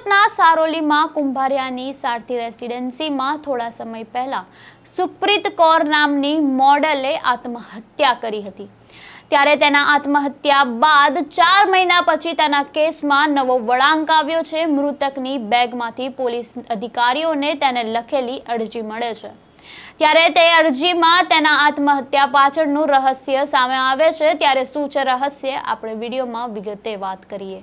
સુરતના સારોલીમાં કુંભારિયાની સારથી રેસિડેન્સીમાં થોડા સમય પહેલા સુપ્રીત કૌર નામની મોડલે આત્મહત્યા કરી હતી. ત્યારે તેના આત્મહત્યા બાદ ચાર મહિના પછી તેના કેસમાં નવો વળાંક આવ્યો છે. મૃતકની બેગમાંથી પોલીસ અધિકારીઓને તેને લખેલી અરજી મળે છે. ત્યારે તે અરજીમાં તેના આત્મહત્યા પાછળનું રહસ્ય સામે આવે છે. ત્યારે શું છે રહસ્ય? આપણે વિડીયોમાં વિગતે વાત કરીએ.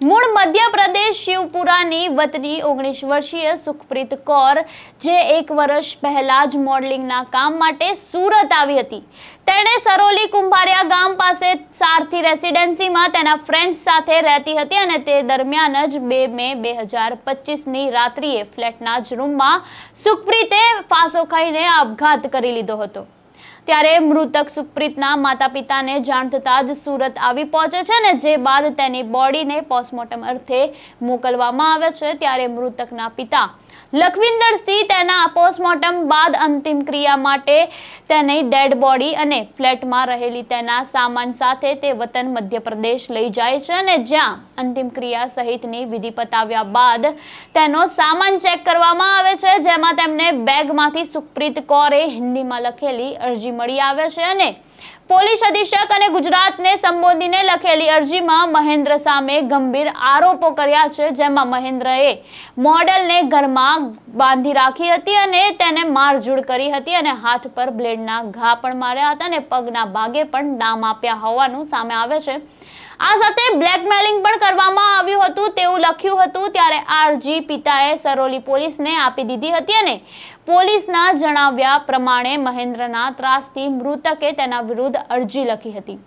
મૂળ મધ્યપ્રદેશ શિવપુરાની વતની ઓગણીસ વર્ષીય સુખપ્રીત કૌર, જે એક વર્ષ પહેલા જ મોડલિંગના કામ માટે સુરત આવી હતી. તેણે સરોલી કુંભારિયા ગામ પાસે સારથી રેસિડેન્સીમાં તેના ફ્રેન્ડ્સ સાથે રહેતી હતી અને તે દરમિયાન જ બે મે બે હજાર પચીસની રાત્રિએ ફ્લેટના જ રૂમમાં સુખપ્રીતે ફાંસો ખાઈને આપઘાત કરી લીધો હતો. ત્યારે મૃતક સુખપ્રીતના માતા પિતાને જાણ થતાં જ સુરત આવી પહોંચે છે ને જે બાદ તેની બોડીને પોસ્ટમોર્ટમ અર્થે મોકલવામાં આવે છે ત્યારે મૃતકના પિતા લખવિંદરસિંહ તેના પોસ્ટમોર્ટમ બાદ અંતિમ ક્રિયા માટે તેની ડેડ બોડી અને ફ્લેટમાં રહેલી તેના સામાન સાથે તે વતન મધ્યપ્રદેશ લઈ જાય છે અને જ્યાં અંતિમ ક્રિયા સહિતની વિધિ પતાવ્યા બાદ તેનો સામાન ચેક કરવામાં આવે છે, જેમાં તેમને બેગમાંથી સુપ્રીત કૌરે હિન્દીમાં લખેલી અરજી મળી આવે છે અને પોલીસ અધિક્ષક અને ગુજરાતને સંબોધીને લખેલી અરજીમાં મહેન્દ્ર સામે ગંભીર આરોપો કર્યા છે, જેમાં મહેન્દ્રએ મોડલને ઘરમાં બાંધી રાખી હતી અને તેને મારઝૂડ કરી હતી અને હાથ પર બ્લેડના ઘા પણ માર્યા હતા અને પગના ભાગે પણ ડામ આપ્યા હોવાનું સામે આવે છે. આ સાથે બ્લેકમેલિંગ પણ કરવામાં આવ્યું હતું. તેવું લખ્યું હતું ત્યારે આરજી પિતાએ સરોલી પોલીસને આપી દીધી હતી અને પોલીસના જણાવ્યા પ્રમાણે મહેન્દ્રના ત્રાસથી મૃતકે તેના વિરુદ્ધ અરજી લખી હતી.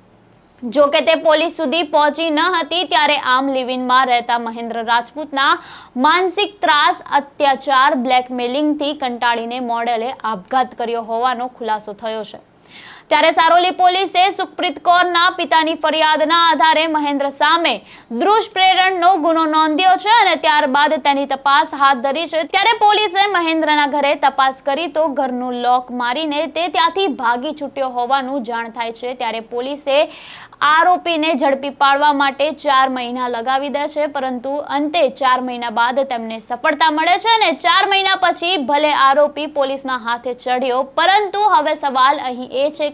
જો કે તે પોલીસ સુધી પહોંચી ન હતી ત્યારે આમ લિવિનમાં રહેતા મહેન્દ્ર રાજપૂતના માનસિક ત્રાસ, અત્યાચાર, બ્લેકમેલિંગથી કંટાળીને મોડેલે આપઘાત કર્યો હોવાનો ખુલાસો થયો છે. ત્યારે સારોલી પોલીસે સુખપ્રીત કૌરના પિતાની ફરિયાદના આધારે મહેન્દ્ર સામે દુષ્પ્રેરણનો ગુનો નોંધ્યો છે અને ત્યારબાદ તેની તપાસ હાથ ધરી છે. ત્યારે પોલીસે મહેન્દ્રના ઘરે તપાસ કરી તો ઘરનું લોક મારીને તે ત્યાંથી ભાગી છૂટ્યો હોવાનું જાણ થાય છે. ત્યારે પોલીસે આરોપીને ઝડપી પાડવા માટે ચાર મહિના લગાવી દે છે, પરંતુ અંતે ચાર મહિના બાદ તેમને સફળતા મળે છે અને ચાર મહિના પછી ભલે આરોપી પોલીસના હાથે ચડ્યો પરંતુ હવે સવાલ અહીં એ છે